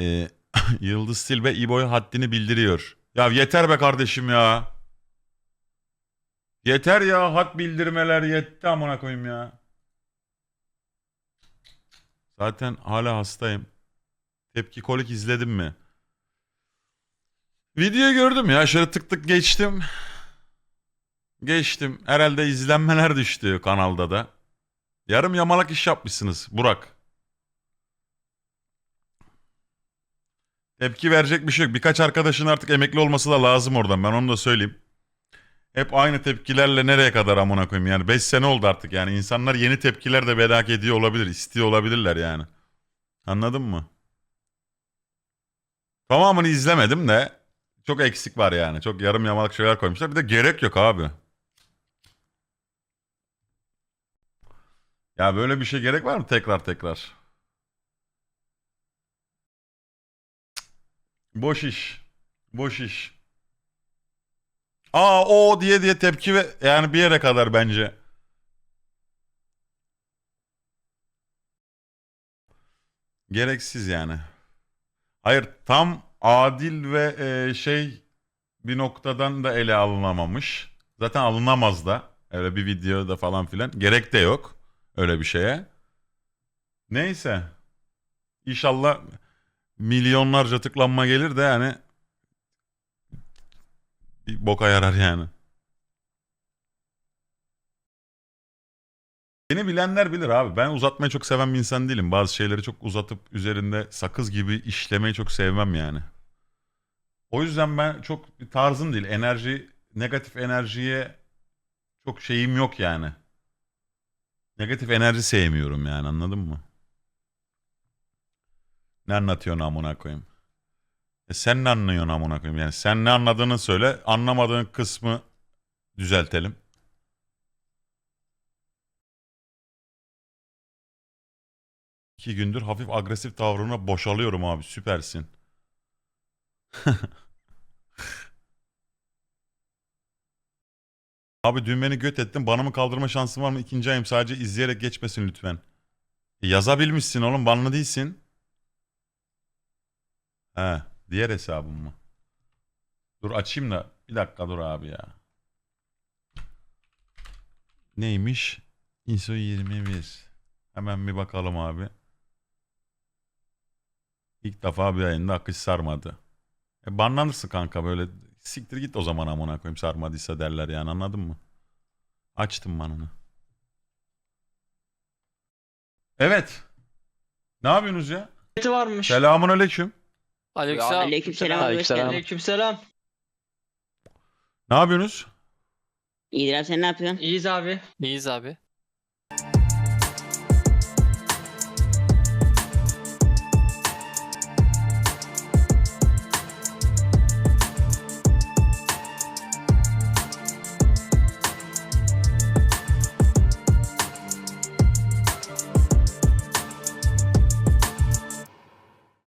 Ee, Yıldız Silbe İbo'ya haddini bildiriyor. Ya yeter be kardeşim ya. Yeter ya had bildirmeler yetti amına koyayım ya. Zaten hala hastayım. Tepki kolik izledim mi? Video gördüm ya şöyle tık tık geçtim. Geçtim. Herhalde izlenmeler düştü kanalda da. Yarım yamalak iş yapmışsınız Burak. Tepki verecek bir şey yok. Birkaç arkadaşın artık emekli olması da lazım oradan. Ben onu da söyleyeyim. Hep aynı tepkilerle nereye kadar amına koyayım yani 5 sene oldu artık yani insanlar yeni tepkiler de merak ediyor olabilir, istiyor olabilirler yani. Anladın mı? Tamamını izlemedim de çok eksik var yani. Çok yarım yamalak şeyler koymuşlar. Bir de gerek yok abi. Ya böyle bir şey gerek var mı tekrar tekrar? Boş iş. Boş iş. Aa o diye diye tepki ve yani bir yere kadar bence. Gereksiz yani. Hayır tam adil ve e, şey bir noktadan da ele alınamamış. Zaten alınamaz da. Öyle bir videoda falan filan. Gerek de yok öyle bir şeye. Neyse. İnşallah milyonlarca tıklanma gelir de yani bir boka yarar yani. Beni bilenler bilir abi. Ben uzatmayı çok seven bir insan değilim. Bazı şeyleri çok uzatıp üzerinde sakız gibi işlemeyi çok sevmem yani. O yüzden ben çok bir tarzım değil. Enerji, negatif enerjiye çok şeyim yok yani. Negatif enerji sevmiyorum yani anladın mı? Ne anlatıyorsun amına koyayım? E sen ne anlıyorsun amına koyayım? Yani sen ne anladığını söyle. Anlamadığın kısmı düzeltelim. İki gündür hafif agresif tavrına boşalıyorum abi. Süpersin. Abi dün beni göt ettin. Bana mı kaldırma şansın var mı? İkinci ayım sadece izleyerek geçmesin lütfen. E, yazabilmişsin oğlum. Banlı değilsin. He. Diğer hesabım mı? Dur açayım da. Bir dakika dur abi ya. Neymiş? ISO 21. Hemen bir bakalım abi. İlk defa bir yayında akış sarmadı. E banlanırsın kanka böyle. Siktir git o zaman amına koyayım sarmadıysa derler yani anladın mı? Açtım banını. Evet. Ne yapıyorsunuz ya? Niyeti varmış. Selamun aleyküm. Aleykümselam. Aleykümselam. Aleykümselam. Aleykümselam. Ne yapıyorsunuz? İyidir abi sen ne yapıyorsun? İyiyiz abi. İyiyiz abi.